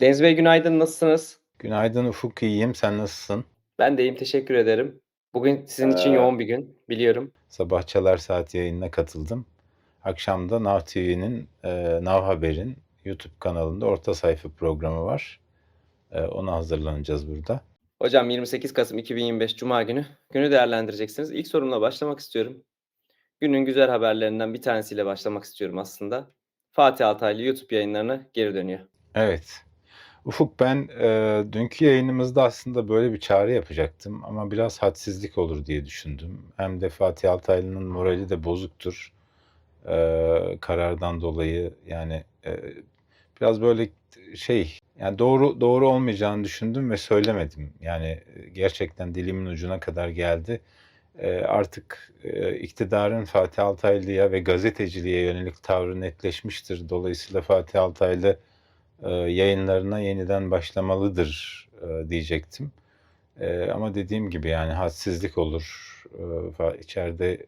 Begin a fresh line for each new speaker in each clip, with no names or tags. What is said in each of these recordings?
Deniz Bey günaydın, nasılsınız?
Günaydın Ufuk, iyiyim. Sen nasılsın?
Ben de iyiyim, teşekkür ederim. Bugün sizin için
Eee
yoğun bir gün, biliyorum.
Sabah Çalar Saat yayınına katıldım. Akşam da Now TV'nin, eee, Now Haber'in YouTube kanalında orta sayfa programı var. Eee, ona hazırlanacağız burada.
Hocam 28 Kasım 2025 Cuma günü günü değerlendireceksiniz. İlk sorumla başlamak istiyorum. Günün güzel haberlerinden bir tanesiyle başlamak istiyorum aslında. Fatih Altaylı YouTube yayınlarına geri dönüyor.
Evet. Ufuk ben, eee, dünkü yayınımızda aslında böyle bir çağrı yapacaktım ama biraz hadsizlik olur diye düşündüm. Hem de Fatih Altaylı'nın morali de bozuktur, eee, karardan dolayı. Yani, eee, biraz böyle şey, yani doğru doğru olmayacağını düşündüm ve söylemedim. Yani, gerçekten dilimin ucuna kadar geldi. Eee, artık, eee, iktidarın Fatih Altaylı'ya ve gazeteciliğe yönelik tavrı netleşmiştir. Dolayısıyla Fatih Altaylı, yayınlarına yeniden başlamalıdır, eee, diyecektim. Eee, ama dediğim gibi yani hadsizlik olur. İçeride,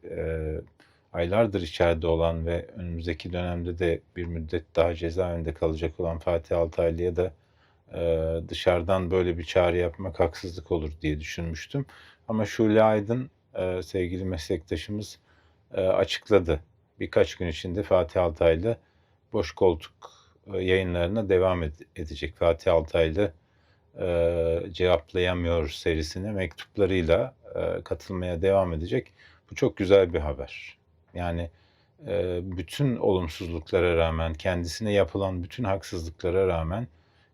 aylardır içeride olan ve önümüzdeki dönemde de bir müddet daha cezaevinde kalacak olan Fatih Altaylı'ya da, dışarıdan böyle bir çağrı yapmak haksızlık olur diye düşünmüştüm. Ama Şule Aydın, sevgili meslektaşımız, açıkladı. Birkaç gün içinde Fatih Altaylı Boş Koltuk, yayınlarına devam ed edecek. Fatih Altaylı, eee, Cevaplayamıyor serisine mektuplarıyla, eee, katılmaya devam edecek. Bu çok güzel bir haber. Yani, eee, bütün olumsuzluklara rağmen, kendisine yapılan bütün haksızlıklara rağmen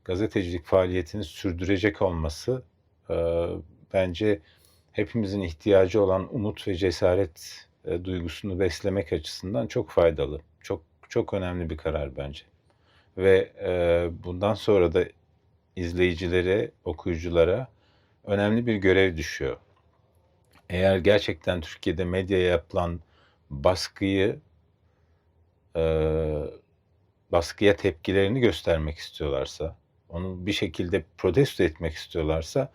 gazetecilik faaliyetini sürdürecek olması, eee, bence hepimizin ihtiyacı olan umut ve cesaret, eee, duygusunu beslemek açısından çok faydalı. Çok çok önemli bir karar bence. Ve, eee, bundan sonra da izleyicilere, okuyuculara önemli bir görev düşüyor. Eğer gerçekten Türkiye'de medyaya yapılan baskıyı eee, baskıya tepkilerini göstermek istiyorlarsa, onu bir şekilde protesto etmek istiyorlarsa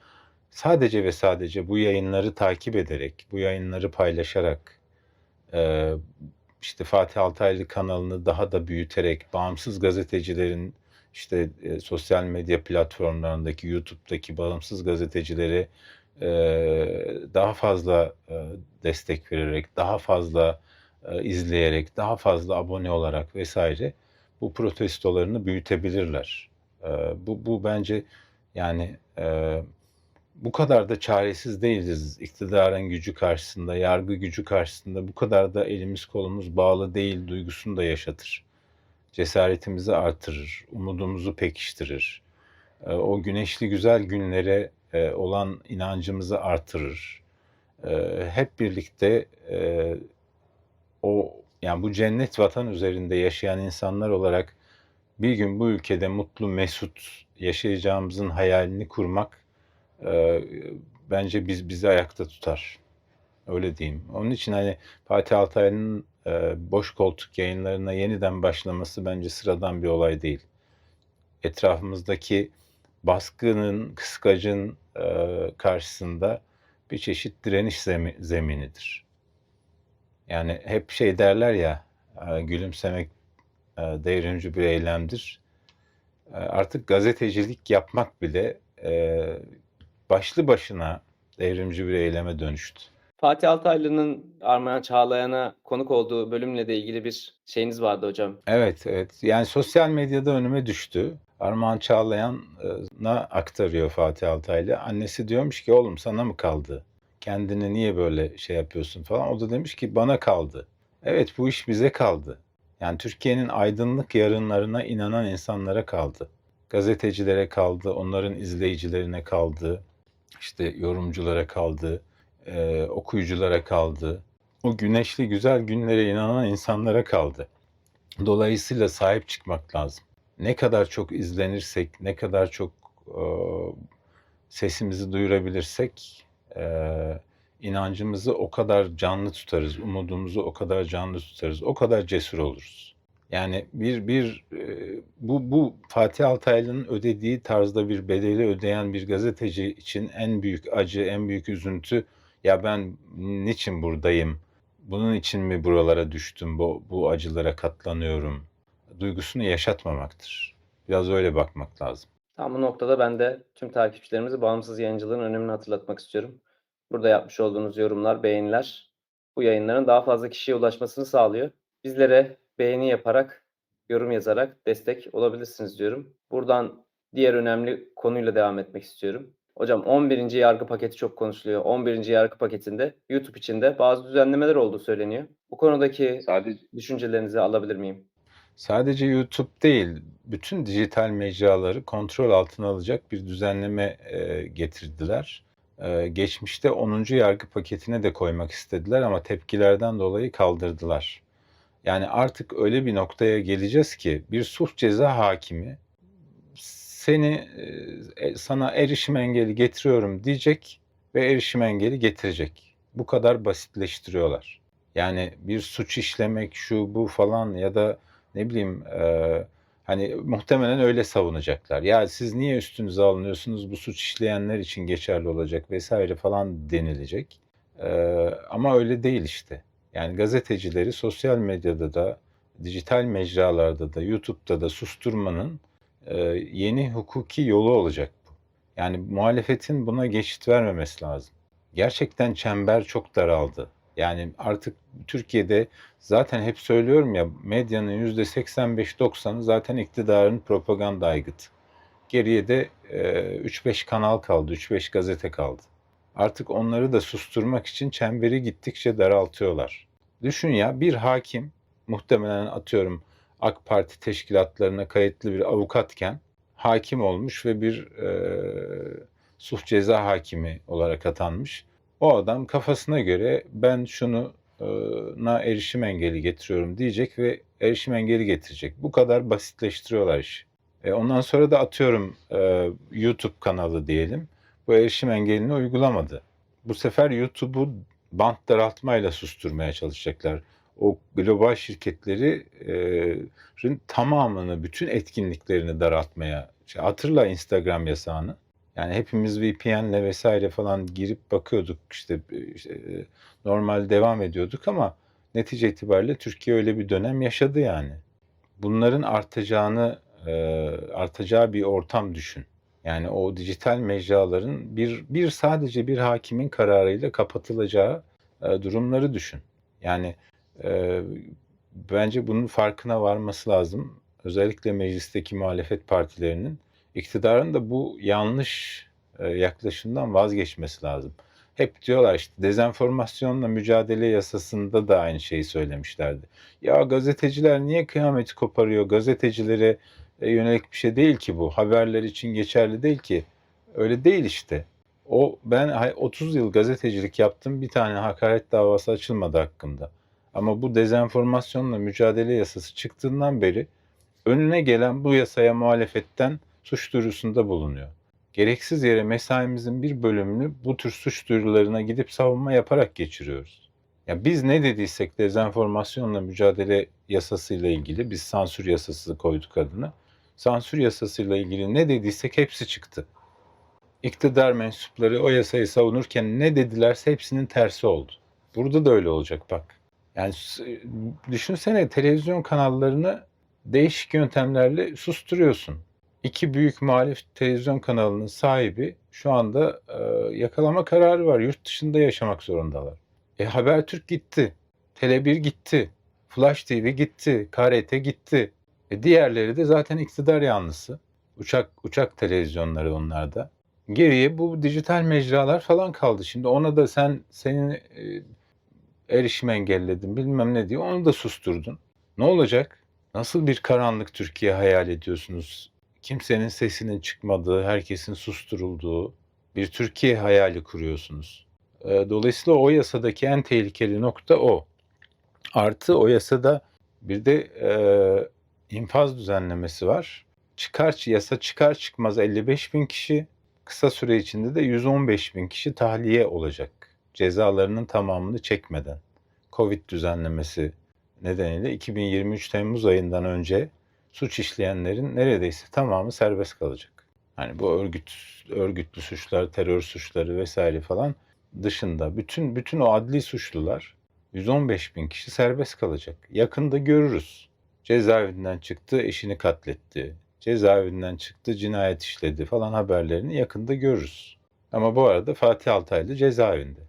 sadece ve sadece bu yayınları takip ederek, bu yayınları paylaşarak, eee, işte Fatih Altaylı kanalını daha da büyüterek, bağımsız gazetecilerin, işte, eee, sosyal medya platformlarındaki, YouTube'daki bağımsız gazetecileri, eee, daha fazla, eee, destek vererek, daha fazla, eee, izleyerek, daha fazla abone olarak vs. bu protestolarını büyütebilirler. Eee, bu bu bence yani, eee, bu kadar da çaresiz değiliz iktidarın gücü karşısında, yargı gücü karşısında. Bu kadar da elimiz kolumuz bağlı değil duygusunu da yaşatır. Cesaretimizi artırır, umudumuzu pekiştirir. Eee, o güneşli güzel günlere, eee, olan inancımızı artırır. Eee, hep birlikte, eee, o yani bu cennet vatan üzerinde yaşayan insanlar olarak bir gün bu ülkede mutlu mesut yaşayacağımızın hayalini kurmak, eee, bence biz bizi ayakta tutar. Öyle diyeyim. Onun için, hani, Fatih Altaylı'nın, eee, Boş Koltuk yayınlarına yeniden başlaması bence sıradan bir olay değil. Etrafımızdaki baskının, kıskacın, eee, karşısında bir çeşit direniş zemi zeminidir. Yani hep şey derler ya, eee, gülümsemek, eee, devrimci bir eylemdir. Eee, artık gazetecilik yapmak bile, eee, başlı başına devrimci bir eyleme dönüştü.
Fatih Altaylı'nın Armağan Çağlayan'a konuk olduğu bölümle de ilgili bir şeyiniz vardı hocam.
Evet, evet. Yani sosyal medyada önüme düştü. Armağan Çağlayan'a aktarıyor Fatih Altaylı. Annesi diyormuş ki "Oğlum sana mı kaldı? Kendini niye böyle şey yapıyorsun?" falan. O da demiş ki "Bana kaldı." Evet, bu iş bize kaldı. Yani Türkiye'nin aydınlık yarınlarına inanan insanlara kaldı. Gazetecilere kaldı, onların izleyicilerine kaldı, işte yorumculara kaldı, eee, okuyuculara kaldı. O güneşli güzel günlere inanan insanlara kaldı. Dolayısıyla sahip çıkmak lazım. Ne kadar çok izlenirsek, ne kadar çok, eee, sesimizi duyurabilirsek, eee, inancımızı o kadar canlı tutarız, umudumuzu o kadar canlı tutarız, o kadar cesur oluruz. Yani bir bir, eee, bu bu Fatih Altaylı'nın ödediği tarzda bir bedeli ödeyen bir gazeteci için en büyük acı, en büyük üzüntü, "Ya ben niçin buradayım? Bunun için mi buralara düştüm? Bu bu acılara katlanıyorum?" duygusunu yaşatmamaktır. Biraz öyle bakmak lazım.
Tam bu noktada ben de tüm takipçilerimize bağımsız yayıncılığın önemini hatırlatmak istiyorum. Burada yapmış olduğunuz yorumlar, beğeniler bu yayınların daha fazla kişiye ulaşmasını sağlıyor. Bizlere beğeni yaparak, yorum yazarak destek olabilirsiniz diyorum. Buradan diğer önemli konuyla devam etmek istiyorum. Hocam 11. yargı paketi çok konuşuluyor. 11. yargı paketinde YouTube içinde bazı düzenlemeler olduğu söyleniyor. Bu konudaki
Sadece
düşüncelerinizi alabilir miyim?
Sadece YouTube değil, bütün dijital mecraları kontrol altına alacak bir düzenleme e, getirdiler. E, geçmişte 10. yargı paketine de koymak istediler ama tepkilerden dolayı kaldırdılar. Yani artık öyle bir noktaya geleceğiz ki bir suç ceza hakimi seni e, sana erişim engeli getiriyorum diyecek ve erişim engeli getirecek. Bu kadar basitleştiriyorlar. Yani bir suç işlemek şu bu falan ya da ne bileyim e, hani muhtemelen öyle savunacaklar. Ya siz niye üstünüze alınıyorsunuz bu suç işleyenler için geçerli olacak vesaire falan denilecek. E, ama öyle değil işte. Yani gazetecileri sosyal medyada da, dijital mecralarda da, YouTube'da da susturmanın e, yeni hukuki yolu olacak bu. Yani muhalefetin buna geçit vermemesi lazım. Gerçekten çember çok daraldı. Yani artık Türkiye'de zaten hep söylüyorum ya medyanın %85-90'ı zaten iktidarın propaganda aygıtı. Geriye de e, 3-5 kanal kaldı, 3-5 gazete kaldı. Artık onları da susturmak için çemberi gittikçe daraltıyorlar. Düşün ya bir hakim muhtemelen atıyorum AK Parti teşkilatlarına kayıtlı bir avukatken hakim olmuş ve bir e, suç ceza hakimi olarak atanmış. O adam kafasına göre ben şunu e, na erişim engeli getiriyorum diyecek ve erişim engeli getirecek. Bu kadar basitleştiriyorlar işi. E, ondan sonra da atıyorum e, YouTube kanalı diyelim. Bu erişim engelini uygulamadı. Bu sefer YouTube'u bant daraltmayla susturmaya çalışacaklar. O global şirketlerin tamamını, bütün etkinliklerini daraltmaya. İşte hatırla Instagram yasağını. Yani hepimiz VPN'le vesaire falan girip bakıyorduk işte, işte normal devam ediyorduk ama netice itibariyle Türkiye öyle bir dönem yaşadı yani. Bunların artacağını artacağı bir ortam düşün. Yani o dijital mecraların bir bir sadece bir hakimin kararıyla kapatılacağı e, durumları düşün. Yani e, bence bunun farkına varması lazım. Özellikle meclisteki muhalefet partilerinin iktidarın da bu yanlış e, yaklaşımdan vazgeçmesi lazım. Hep diyorlar işte dezenformasyonla mücadele yasasında da aynı şeyi söylemişlerdi. Ya gazeteciler niye kıyameti koparıyor? Gazetecilere yönelik bir şey değil ki bu. Haberler için geçerli değil ki. Öyle değil işte. O ben 30 yıl gazetecilik yaptım. Bir tane hakaret davası açılmadı hakkında. Ama bu dezenformasyonla mücadele yasası çıktığından beri önüne gelen bu yasaya muhalefetten suç duyurusunda bulunuyor. Gereksiz yere mesaimizin bir bölümünü bu tür suç duyurularına gidip savunma yaparak geçiriyoruz. Ya biz ne dediysek dezenformasyonla mücadele yasasıyla ilgili biz sansür yasası koyduk adını. Sansür yasasıyla ilgili ne dediysek hepsi çıktı. İktidar mensupları o yasayı savunurken ne dedilerse hepsinin tersi oldu. Burada da öyle olacak bak. Yani düşünsene televizyon kanallarını değişik yöntemlerle susturuyorsun. İki büyük muhalif televizyon kanalının sahibi şu anda e, yakalama kararı var. Yurt dışında yaşamak zorundalar. E Habertürk gitti. Tele1 gitti. Flash TV gitti. KRT gitti. E diğerleri de zaten iktidar yanlısı. Uçak uçak televizyonları onlarda. Geriye bu dijital mecralar falan kaldı. Şimdi ona da sen senin e, erişim engelledin bilmem ne diye onu da susturdun. Ne olacak? Nasıl bir karanlık Türkiye hayal ediyorsunuz? Kimsenin sesinin çıkmadığı, herkesin susturulduğu bir Türkiye hayali kuruyorsunuz. Dolayısıyla o yasadaki en tehlikeli nokta o. Artı o yasada bir de e, infaz düzenlemesi var. Çıkar yasa çıkar çıkmaz 55 bin kişi, kısa süre içinde de 115 bin kişi tahliye olacak. Cezalarının tamamını çekmeden. Covid düzenlemesi nedeniyle 2023 Temmuz ayından önce suç işleyenlerin neredeyse tamamı serbest kalacak. Hani bu örgüt örgütlü suçlar, terör suçları vesaire falan dışında bütün bütün o adli suçlular 115 bin kişi serbest kalacak. Yakında görürüz. Cezaevinden çıktı, eşini katletti. cezaevinden çıktı, cinayet işledi falan haberlerini yakında görürüz. Ama bu arada Fatih Altaylı cezaevinde.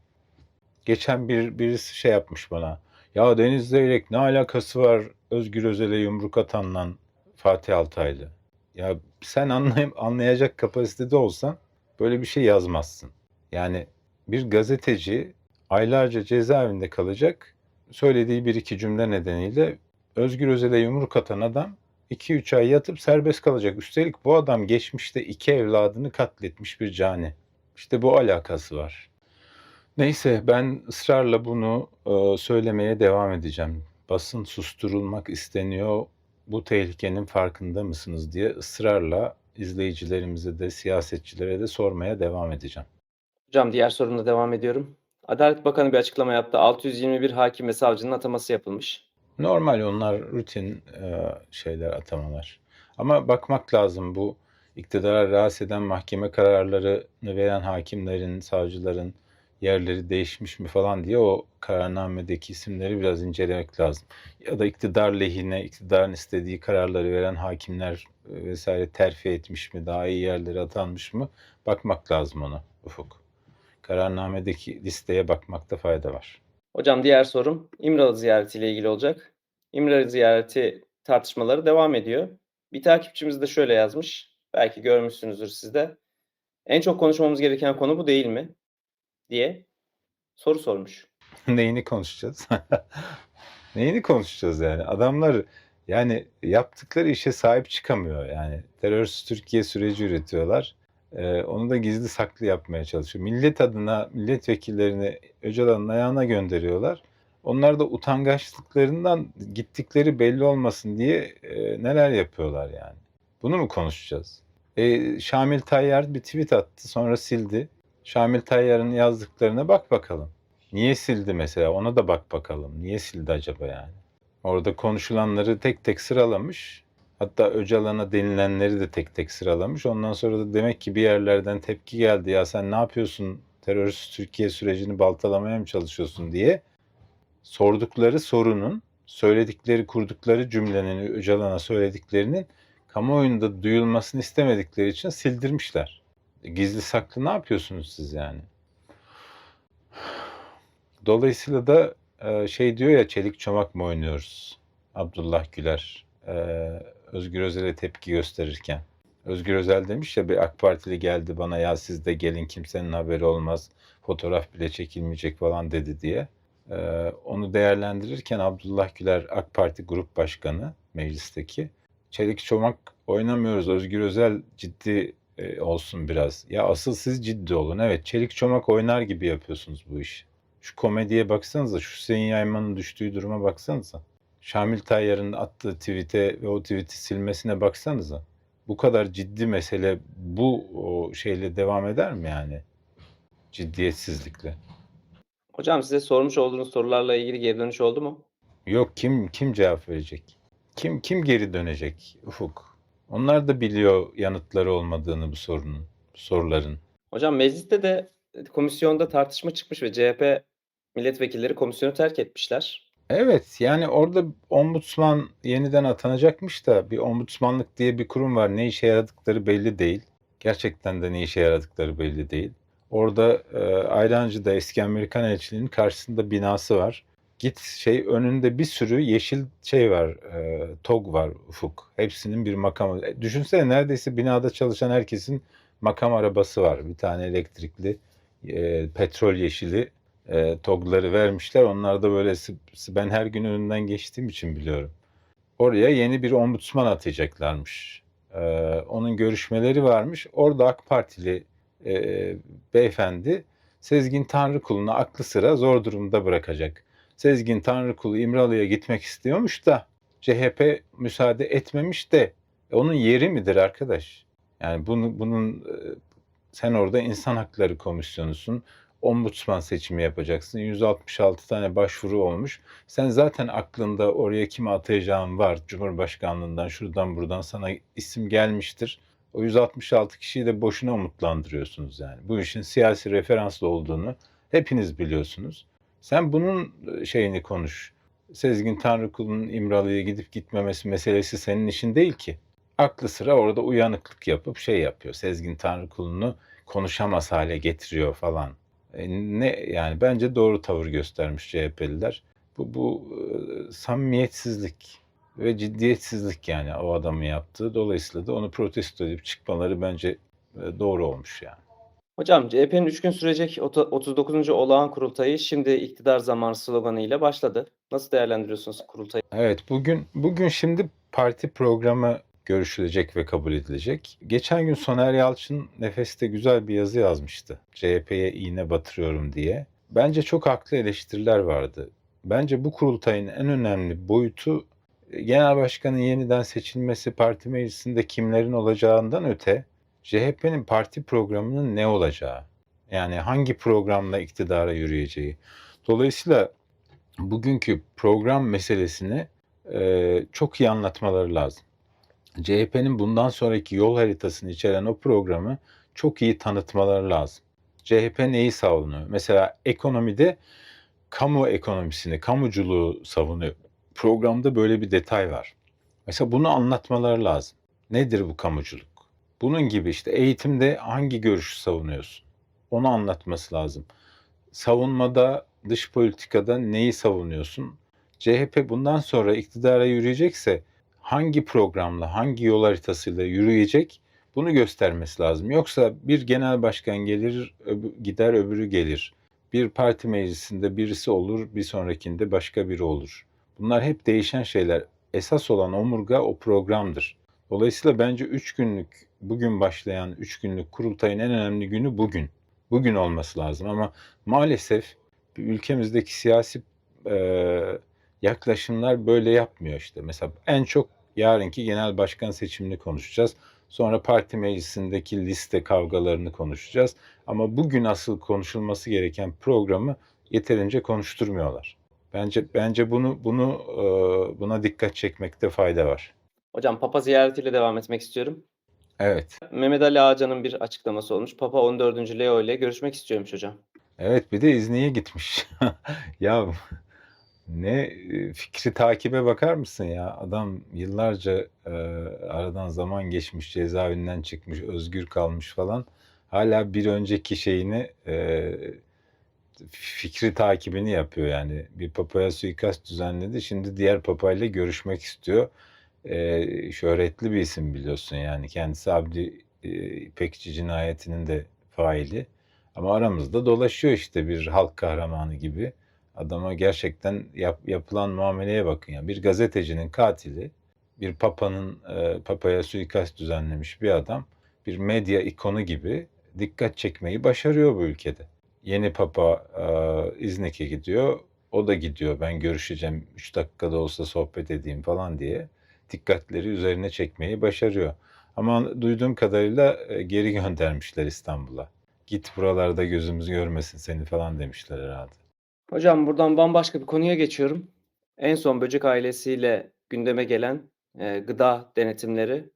Geçen bir birisi şey yapmış bana. Ya Deniz Zeyrek ne alakası var Özgür Özel'e yumruk atanla Fatih Altaylı? Ya sen anlay anlayacak kapasitede olsan böyle bir şey yazmazsın. Yani bir gazeteci aylarca cezaevinde kalacak. Söylediği bir iki cümle nedeniyle Özgür Özel'e yumruk atan adam 2-3 ay yatıp serbest kalacak. Üstelik bu adam geçmişte iki evladını katletmiş bir cani. İşte bu alakası var. Neyse ben ısrarla bunu e, söylemeye devam edeceğim. Basın susturulmak isteniyor. Bu tehlikenin farkında mısınız diye ısrarla izleyicilerimize de siyasetçilere de sormaya devam edeceğim.
Hocam diğer sorumla devam ediyorum. Adalet Bakanı bir açıklama yaptı. 621 hakim ve savcının ataması yapılmış.
Normal onlar rutin e, şeyler atamalar. Ama bakmak lazım bu iktidara rahatsız eden mahkeme kararlarını veren hakimlerin, savcıların yerleri değişmiş mi falan diye o kararnamedeki isimleri biraz incelemek lazım. Ya da iktidar lehine, iktidarın istediği kararları veren hakimler e, vesaire terfi etmiş mi, daha iyi yerlere atanmış mı bakmak lazım ona Ufuk. Kararnamedeki listeye bakmakta fayda var.
Hocam diğer sorum İmralı ziyaretiyle ilgili olacak. İmralı ziyareti tartışmaları devam ediyor. Bir takipçimiz de şöyle yazmış. Belki görmüşsünüzdür siz de. En çok konuşmamız gereken konu bu değil mi? diye soru sormuş.
Neyini konuşacağız? Neyini konuşacağız yani? Adamlar yani yaptıkları işe sahip çıkamıyor yani. Terörist Türkiye süreci üretiyorlar. Onu da gizli saklı yapmaya çalışıyor. Millet adına milletvekillerini Öcalan'ın ayağına gönderiyorlar. Onlar da utangaçlıklarından gittikleri belli olmasın diye e, neler yapıyorlar yani. Bunu mu konuşacağız? E, Şamil Tayyar bir tweet attı sonra sildi. Şamil Tayyar'ın yazdıklarına bak bakalım. Niye sildi mesela? Ona da bak bakalım. Niye sildi acaba yani? Orada konuşulanları tek tek sıralamış. Hatta Öcalan'a denilenleri de tek tek sıralamış. Ondan sonra da demek ki bir yerlerden tepki geldi. Ya sen ne yapıyorsun? Terörist Türkiye sürecini baltalamaya mı çalışıyorsun diye sordukları sorunun, söyledikleri, kurdukları cümlenin, Öcalan'a söylediklerinin kamuoyunda duyulmasını istemedikleri için sildirmişler. Gizli saklı ne yapıyorsunuz siz yani? Dolayısıyla da e, şey diyor ya çelik çomak mı oynuyoruz? Abdullah Güler e, Özgür Özel'e tepki gösterirken. Özgür Özel demiş ya bir AK Partili geldi bana ya siz de gelin kimsenin haberi olmaz fotoğraf bile çekilmeyecek falan dedi diye. E, onu değerlendirirken Abdullah Güler AK Parti Grup Başkanı meclisteki çelik çomak oynamıyoruz Özgür Özel ciddi e, olsun biraz. Ya asıl siz ciddi olun. Evet çelik çomak oynar gibi yapıyorsunuz bu işi. Şu komediye baksanıza, şu Hüseyin Yayman'ın düştüğü duruma baksanıza. Şamil Tayyar'ın attığı tweet'e ve o tweet'i silmesine baksanıza. Bu kadar ciddi mesele bu şeyle devam eder mi yani? Ciddiyetsizlikle.
Hocam size sormuş olduğunuz sorularla ilgili geri dönüş oldu mu?
Yok kim kim cevap verecek? Kim kim geri dönecek Ufuk? Onlar da biliyor yanıtları olmadığını bu sorunun, soruların.
Hocam mecliste de komisyonda tartışma çıkmış ve CHP milletvekilleri komisyonu terk etmişler.
Evet yani orada ombudsman yeniden atanacakmış da bir ombudsmanlık diye bir kurum var. Ne işe yaradıkları belli değil. Gerçekten de ne işe yaradıkları belli değil. Orada e, Ayrancı'da eski Amerikan elçiliğinin karşısında binası var. Git şey önünde bir sürü yeşil şey var, e, TOG var Ufuk. Hepsinin bir makamı. E, Düşünsene neredeyse binada çalışan herkesin makam arabası var. Bir tane elektrikli e, petrol yeşili e, TOG'ları vermişler. Onlar da böyle ben her gün önünden geçtiğim için biliyorum. Oraya yeni bir ombudsman atayacaklarmış. E, onun görüşmeleri varmış. Orada AK Partili e, beyefendi Sezgin Tanrıkulu'nu aklı sıra zor durumda bırakacak. Sezgin Tanrıkulu İmralı'ya gitmek istiyormuş da CHP müsaade etmemiş de e, onun yeri midir arkadaş? Yani bunu, bunun e, sen orada insan hakları komisyonusun. Ombudsman seçimi yapacaksın. 166 tane başvuru olmuş. Sen zaten aklında oraya kimi atayacağın var. Cumhurbaşkanlığından şuradan buradan sana isim gelmiştir. O 166 kişiyi de boşuna umutlandırıyorsunuz yani. Bu işin siyasi referanslı olduğunu hepiniz biliyorsunuz. Sen bunun e, şeyini konuş. Sezgin Tanrıkulu'nun İmralı'ya gidip gitmemesi meselesi senin işin değil ki. aklı sıra orada uyanıklık yapıp şey yapıyor. Sezgin Tanrıkulu'nu konuşamaz hale getiriyor falan. E, ne yani bence doğru tavır göstermiş CHP'liler. Bu bu e, samimiyetsizlik ve ciddiyetsizlik yani o adamın yaptığı. Dolayısıyla da onu protesto edip çıkmaları bence e, doğru olmuş yani.
Hocam CHP'nin 3 gün sürecek ota- 39. olağan kurultayı şimdi iktidar zamanı sloganıyla başladı. Nasıl değerlendiriyorsunuz kurultayı?
Evet bugün bugün şimdi parti programı görüşülecek ve kabul edilecek. Geçen gün Soner Yalçın Nefes'te güzel bir yazı yazmıştı. CHP'ye iğne batırıyorum diye. Bence çok haklı eleştiriler vardı. Bence bu kurultayın en önemli boyutu e, genel başkanın yeniden seçilmesi parti meclisinde kimlerin olacağından öte CHP'nin parti programının ne olacağı. Yani hangi programla iktidara yürüyeceği. Dolayısıyla bugünkü program meselesini e, çok iyi anlatmaları lazım. CHP'nin bundan sonraki yol haritasını içeren o programı çok iyi tanıtmaları lazım. CHP neyi savunuyor? Mesela ekonomide kamu ekonomisini, kamuculuğu savunuyor. Programda böyle bir detay var. Mesela bunu anlatmaları lazım. Nedir bu kamuculuk? Bunun gibi işte eğitimde hangi görüşü savunuyorsun? Onu anlatması lazım. Savunmada, dış politikada neyi savunuyorsun? CHP bundan sonra iktidara yürüyecekse hangi programla, hangi yol haritasıyla yürüyecek bunu göstermesi lazım. Yoksa bir genel başkan gelir, öbü- gider öbürü gelir. Bir parti meclisinde birisi olur, bir sonrakinde başka biri olur. Bunlar hep değişen şeyler. Esas olan omurga o programdır. Dolayısıyla bence 3 günlük, bugün başlayan 3 günlük kurultayın en önemli günü bugün. Bugün olması lazım ama maalesef ülkemizdeki siyasi eee, yaklaşımlar böyle yapmıyor işte. Mesela en çok yarınki genel başkan seçimini konuşacağız. Sonra parti meclisindeki liste kavgalarını konuşacağız. Ama bugün asıl konuşulması gereken programı yeterince konuşturmuyorlar. Bence bence bunu bunu eee, buna dikkat çekmekte fayda var.
Hocam Papa ziyaretiyle devam etmek istiyorum.
Evet.
Mehmet Ali Ağcan'ın bir açıklaması olmuş. Papa 14. Leo ile görüşmek istiyormuş hocam.
Evet bir de İzni'ye gitmiş. ya ne e, fikri takibe bakar mısın ya? Adam yıllarca e, aradan zaman geçmiş, cezaevinden çıkmış, özgür kalmış falan. Hala bir önceki şeyini e, fikri takibini yapıyor yani. Bir papaya suikast düzenledi. Şimdi diğer papayla görüşmek istiyor. E, şöhretli bir isim biliyorsun yani. Kendisi Abdi e, İpekçi cinayetinin de faili. Ama aramızda dolaşıyor işte bir halk kahramanı gibi. Adama gerçekten yap, yapılan muameleye bakın ya. Bir gazetecinin katili, bir papanın e, papaya suikast düzenlemiş bir adam, bir medya ikonu gibi dikkat çekmeyi başarıyor bu ülkede. Yeni papa e, İznik'e gidiyor. O da gidiyor. Ben görüşeceğim. 3 dakikada olsa sohbet edeyim falan diye dikkatleri üzerine çekmeyi başarıyor. Ama duyduğum kadarıyla e, geri göndermişler İstanbul'a. Git buralarda gözümüz görmesin seni falan demişler herhalde.
Hocam buradan bambaşka bir konuya geçiyorum. En son böcek ailesiyle gündeme gelen e, gıda denetimleri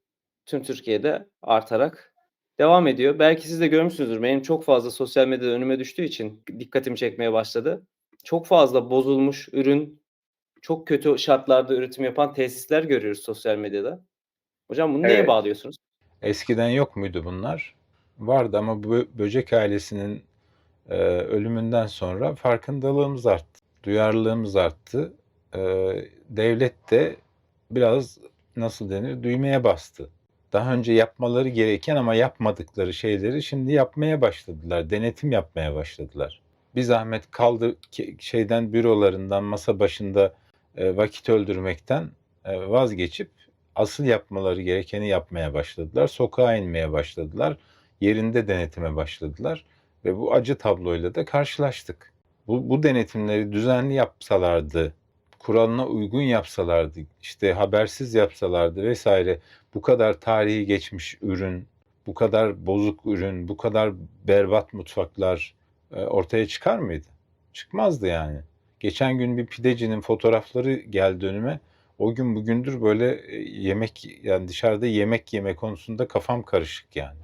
tüm Türkiye'de artarak devam ediyor. Belki siz de görmüşsünüzdür. Benim çok fazla sosyal medyada önüme düştüğü için dikkatimi çekmeye başladı. Çok fazla bozulmuş ürün, çok kötü şartlarda üretim yapan tesisler görüyoruz sosyal medyada. Hocam bunu neye
Evet.
bağlıyorsunuz?
Eskiden yok muydu bunlar? Vardı ama bu böcek ailesinin e, ölümünden sonra farkındalığımız arttı, duyarlılığımız arttı. E, devlet de biraz nasıl denir düğmeye bastı. Daha önce yapmaları gereken ama yapmadıkları şeyleri şimdi yapmaya başladılar. Denetim yapmaya başladılar. Bir zahmet kaldı şeyden bürolarından masa başında e, vakit öldürmekten e, vazgeçip asıl yapmaları gerekeni yapmaya başladılar. Sokağa inmeye başladılar. Yerinde denetime başladılar ve bu acı tabloyla da karşılaştık. Bu, bu denetimleri düzenli yapsalardı, kuralına uygun yapsalardı, işte habersiz yapsalardı vesaire bu kadar tarihi geçmiş ürün, bu kadar bozuk ürün, bu kadar berbat mutfaklar e, ortaya çıkar mıydı? Çıkmazdı yani. Geçen gün bir pidecinin fotoğrafları geldi önüme. O gün bugündür böyle e, yemek yani dışarıda yemek yeme konusunda kafam karışık yani.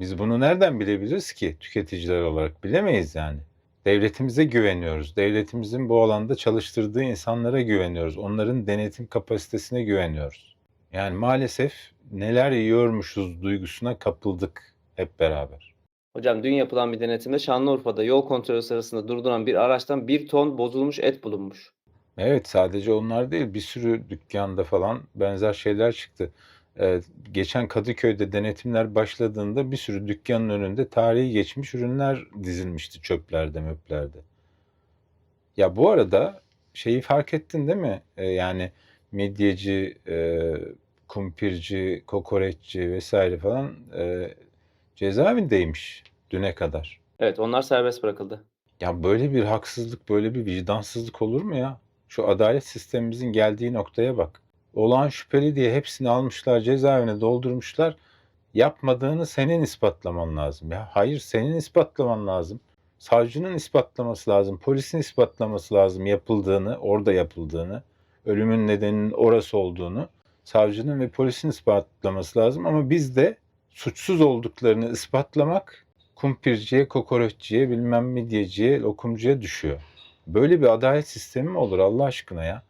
Biz bunu nereden bilebiliriz ki tüketiciler olarak? Bilemeyiz yani. Devletimize güveniyoruz. Devletimizin bu alanda çalıştırdığı insanlara güveniyoruz. Onların denetim kapasitesine güveniyoruz. Yani maalesef neler yiyormuşuz duygusuna kapıldık hep beraber.
Hocam dün yapılan bir denetimde Şanlıurfa'da yol kontrolü sırasında durduran bir araçtan 1 ton bozulmuş et bulunmuş.
Evet, sadece onlar değil, bir sürü dükkânda falan benzer şeyler çıktı. Eee, geçen Kadıköy'de denetimler başladığında bir sürü dükkânın önünde tarihi geçmiş ürünler dizilmişti çöplerde möplerde. Ya bu arada şeyi fark ettin değil mi? Eee, yani midyeci, eee, kumpirci, kokoreççi vesaire falan eee, cezaevindeymiş düne kadar.
Evet, onlar serbest bırakıldı.
Ya böyle bir haksızlık, böyle bir vicdansızlık olur mu ya? Şu adalet sistemimizin geldiği noktaya bak. Olağan şüpheli diye hepsini almışlar, cezaevine doldurmuşlar. Yapmadığını senin ispatlaman lazım. Ya hayır, senin ispatlaman lazım. Savcının ispatlaması lazım, polisin ispatlaması lazım yapıldığını, orada yapıldığını, ölümün nedeninin orası olduğunu savcının ve polisin ispatlaması lazım ama biz de suçsuz olduklarını ispatlamak kumpirciye, kokoreççiye, bilmem midyeciye, lokumcuya düşüyor. Böyle bir adalet sistemi mi olur Allah aşkına ya?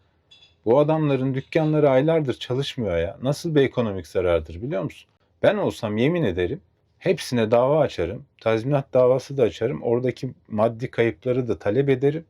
Bu adamların dükkanları aylardır çalışmıyor ya. Nasıl bir ekonomik zarardır biliyor musun? Ben olsam yemin ederim hepsine dava açarım. Tazminat davası da açarım. Oradaki maddi kayıpları da talep ederim.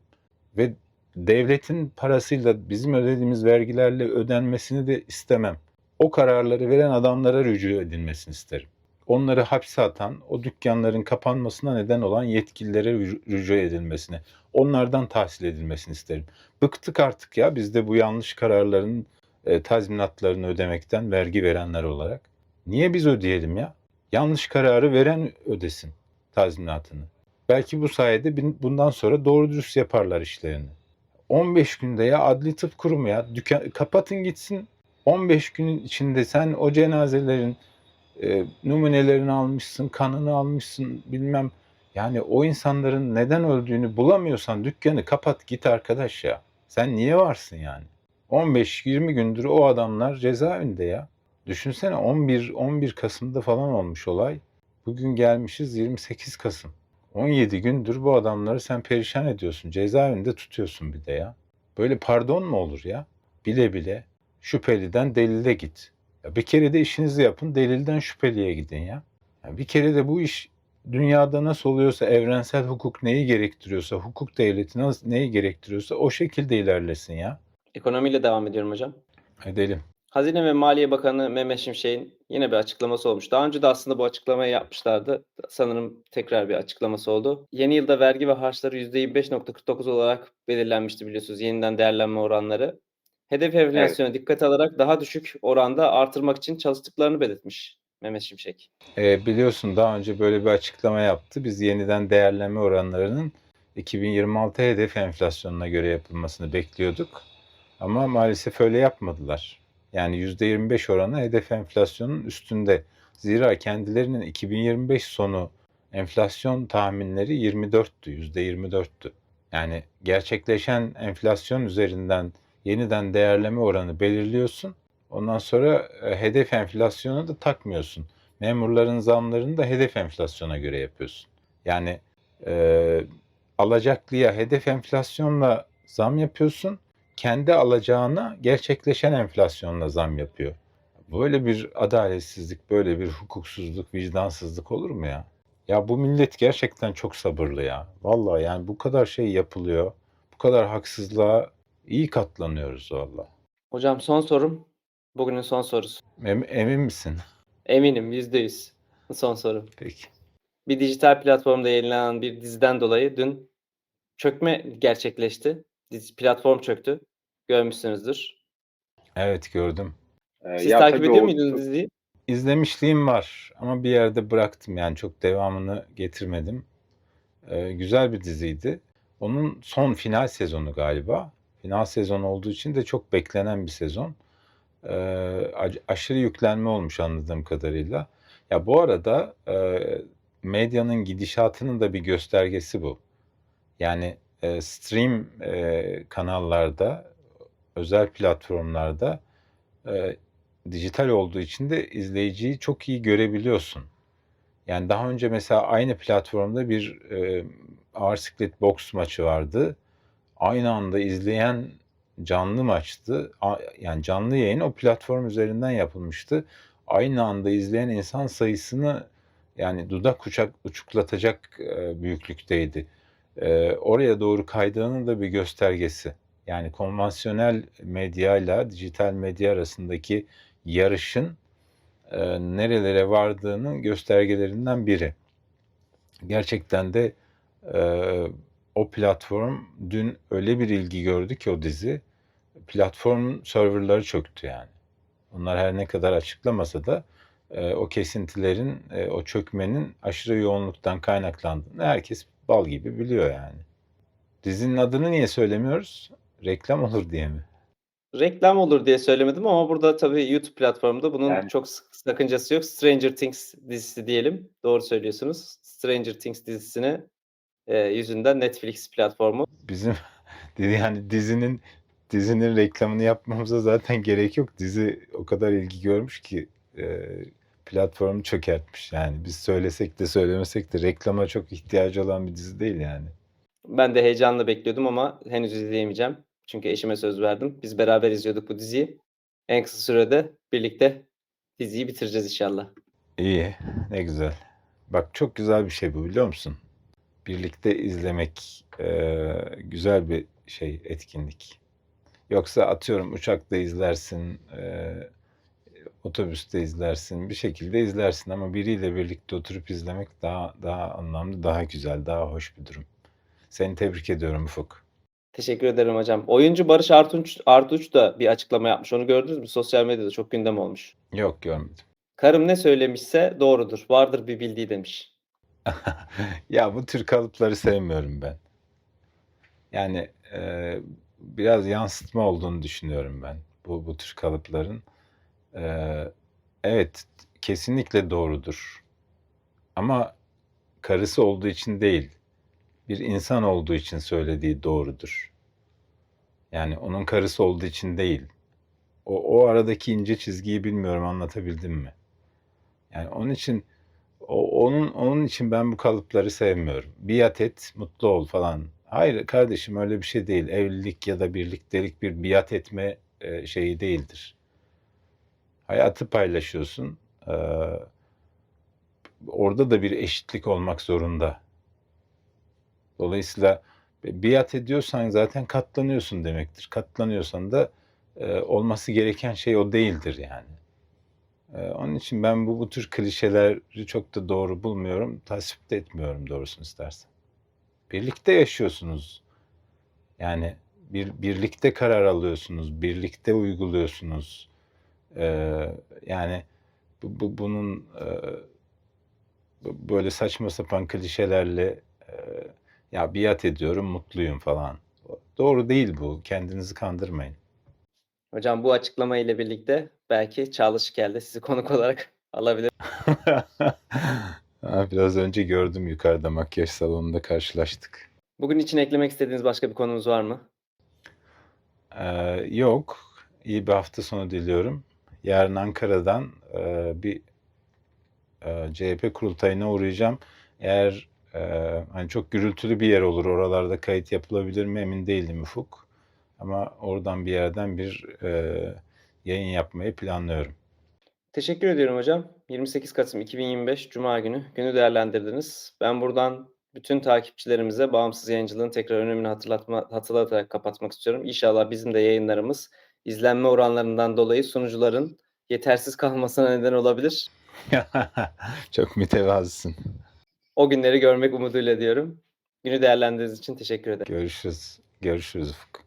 Ve devletin parasıyla bizim ödediğimiz vergilerle ödenmesini de istemem. O kararları veren adamlara rücu edilmesini isterim. Onları hapse atan, o dükkanların kapanmasına neden olan yetkililere rücu- edilmesini, onlardan tahsil edilmesini isterim. Bıktık artık ya biz de bu yanlış kararların e, tazminatlarını ödemekten vergi verenler olarak. Niye biz ödeyelim ya? Yanlış kararı veren ödesin tazminatını. Belki bu sayede bundan sonra doğru dürüst yaparlar işlerini. 15 günde ya adli tıp kurumu ya dükkan, kapatın gitsin 15 günün içinde sen o cenazelerin e, numunelerini almışsın, kanını almışsın bilmem. Yani o insanların neden öldüğünü bulamıyorsan dükkanı kapat git arkadaş ya. Sen niye varsın yani? 15-20 gündür o adamlar cezaevinde ya. Düşünsene 11 11 Kasım'da falan olmuş olay. Bugün gelmişiz 28 Kasım. 17 gündür bu adamları sen perişan ediyorsun. Cezaevinde tutuyorsun bir de ya. Böyle pardon mu olur ya? Bile bile şüpheliden delile git. Ya bir kere de işinizi yapın, delilden şüpheliye gidin ya. Ya bir kere de bu iş dünyada nasıl oluyorsa, evrensel hukuk neyi gerektiriyorsa, hukuk devleti nasıl, neyi gerektiriyorsa o şekilde ilerlesin ya.
Ekonomiyle devam ediyorum hocam.
Edelim.
Hazine ve Maliye Bakanı Mehmet Şimşek'in yine bir açıklaması olmuş. Daha önce de aslında bu açıklamayı yapmışlardı. Sanırım tekrar bir açıklaması oldu. Yeni yılda vergi ve harçları %25.49 olarak belirlenmişti biliyorsunuz yeniden değerlenme oranları. Hedef enflasyona dikkat alarak daha düşük oranda artırmak için çalıştıklarını belirtmiş Mehmet Şimşek.
Ee, biliyorsun daha önce böyle bir açıklama yaptı. Biz yeniden değerlenme oranlarının 2026 hedef enflasyonuna göre yapılmasını bekliyorduk. Ama maalesef öyle yapmadılar. Yani %25 oranı hedef enflasyonun üstünde. Zira kendilerinin 2025 sonu enflasyon tahminleri 24'tü, %24'tü. Yani gerçekleşen enflasyon üzerinden yeniden değerleme oranı belirliyorsun. Ondan sonra e, hedef enflasyonu da takmıyorsun. Memurların zamlarını da hedef enflasyona göre yapıyorsun. Yani e, alacaklıya hedef enflasyonla zam yapıyorsun. Kendi alacağına gerçekleşen enflasyonla zam yapıyor. Böyle bir adaletsizlik, böyle bir hukuksuzluk, vicdansızlık olur mu ya? Ya bu millet gerçekten çok sabırlı ya. Vallahi yani bu kadar şey yapılıyor. Bu kadar haksızlığa iyi katlanıyoruz vallahi.
Hocam son sorum. Bugünün son sorusu.
Em- emin misin?
Eminim %100. Son soru.
Peki.
Bir dijital platformda yayınlanan bir diziden dolayı dün çökme gerçekleşti. Dizi, platform çöktü. Görmüşsünüzdür.
Evet gördüm.
Ee,
Siz
ya
takip
tabii
ediyor
o
muydunuz
çok-
diziyi?
İzlemişliğim var ama bir yerde bıraktım yani çok devamını getirmedim. Ee, güzel bir diziydi. Onun son final sezonu galiba. Final sezon olduğu için de çok beklenen bir sezon. Ac- aşırı yüklenme olmuş anladığım kadarıyla. Ya bu arada e, medyanın gidişatının da bir göstergesi bu. Yani e, stream e, kanallarda, özel platformlarda e, dijital olduğu için de izleyiciyi çok iyi görebiliyorsun. Yani daha önce mesela aynı platformda bir e, ağır siklet boks maçı vardı. Aynı anda izleyen canlı maçtı. Yani canlı yayın o platform üzerinden yapılmıştı. aynı anda izleyen insan sayısını yani dudak uçak uçuklatacak, eee, büyüklükteydi. Eee, oraya doğru kaydığının da bir göstergesi. Yani konvansiyonel medyayla dijital medya arasındaki yarışın, eee, nerelere vardığının göstergelerinden biri. Gerçekten de, o platform dün öyle bir ilgi gördü ki o dizi, platformun server'ları çöktü yani. Onlar her ne kadar açıklamasa da, eee, o kesintilerin, eee, o çökmenin aşırı yoğunluktan kaynaklandığını herkes bal gibi biliyor yani. Dizinin adını niye söylemiyoruz? Reklam olur diye mi?
Reklam olur diye söylemedim ama burada tabii YouTube platformunda bunun
Yani
çok sakıncası yok. Stranger Things dizisi diyelim. Doğru söylüyorsunuz. Stranger Things dizisini, eee, yüzünden Netflix platformu
Bizim yani dizinin dizinin reklamını yapmamıza zaten gerek yok. Dizi o kadar ilgi görmüş ki, eee, platformu çökertmiş yani. Biz söylesek de söylemesek de reklama çok ihtiyacı olan bir dizi değil yani.
Ben de heyecanla bekliyordum ama henüz izleyemeyeceğim. Çünkü eşime söz verdim. Biz beraber izliyorduk bu diziyi. En kısa sürede birlikte diziyi bitireceğiz inşallah.
İyi, ne güzel. Bak çok güzel bir şey bu biliyor musun? Birlikte izlemek, eee, güzel bir şey, etkinlik. Yoksa atıyorum uçakta izlersin, eee, otobüste izlersin, bir şekilde izlersin ama biriyle birlikte oturup izlemek daha daha anlamlı, daha güzel, daha hoş bir durum. Seni tebrik ediyorum Ufuk.
Teşekkür ederim hocam. Oyuncu Barış Artunç Arduç da bir açıklama yapmış. Onu gördünüz mü? Sosyal medyada çok gündem olmuş.
Yok görmedim.
Karım ne söylemişse doğrudur. Vardır bir bildiği demiş.
Ya bu tür kalıpları sevmiyorum ben. Yani, eee, biraz yansıtma olduğunu düşünüyorum ben bu bu tür kalıpların. Eee, evet, kesinlikle doğrudur. Ama karısı olduğu için değil, bir insan olduğu için söylediği doğrudur. Yani onun karısı olduğu için değil. O o aradaki ince çizgiyi bilmiyorum anlatabildim mi? Yani onun için o onun onun için ben bu kalıpları sevmiyorum. Biat et, mutlu ol falan. Hayır kardeşim öyle bir şey değil. Evlilik ya da birliktelik bir biat etme, eee, şeyi değildir. Hayatı paylaşıyorsun. Eee orada da bir eşitlik olmak zorunda. Dolayısıyla e, biat ediyorsan zaten katlanıyorsun demektir. Katlanıyorsan da, eee, olması gereken şey o değildir yani. Eee, onun için ben bu bu tür klişeleri çok da doğru bulmuyorum, tasvip de etmiyorum doğrusunu istersen. Birlikte yaşıyorsunuz. Yani bir birlikte karar alıyorsunuz, birlikte uyguluyorsunuz. Eee, yani bu bu bunun, b böyle saçma sapan klişelerle, eee, ya biat ediyorum, mutluyum falan. Doğru değil bu. Kendinizi kandırmayın.
Hocam bu açıklama ile birlikte belki Çağla Şikel de sizi konuk olarak alabilir.
Ha, biraz önce gördüm yukarıda makyaj salonunda karşılaştık.
Bugün için eklemek istediğiniz başka bir konumuz var mı?
Eee, yok. İyi bir hafta sonu diliyorum. Yarın Ankara'dan, eee, bir, eee, CHP kurultayına uğrayacağım. Eğer, eee, hani, çok gürültülü bir yer olur, oralarda kayıt yapılabilir mi emin değilim Ufuk. Ama oradan bir yerden bir, eee, yayın yapmayı planlıyorum.
Teşekkür ediyorum hocam. 28 Kasım 2025 Cuma günü günü değerlendirdiniz. Ben buradan bütün takipçilerimize bağımsız yayıncılığın tekrar önemini hatırlatma hatırlatarak kapatmak istiyorum. İnşallah bizim de yayınlarımız izlenme oranlarından dolayı sunucuların yetersiz kalmasına neden olabilir.
Çok mütevazısın.
O günleri görmek umuduyla diyorum. Günü değerlendirdiğiniz için teşekkür ederim.
Görüşürüz. Görüşürüz Ufuk.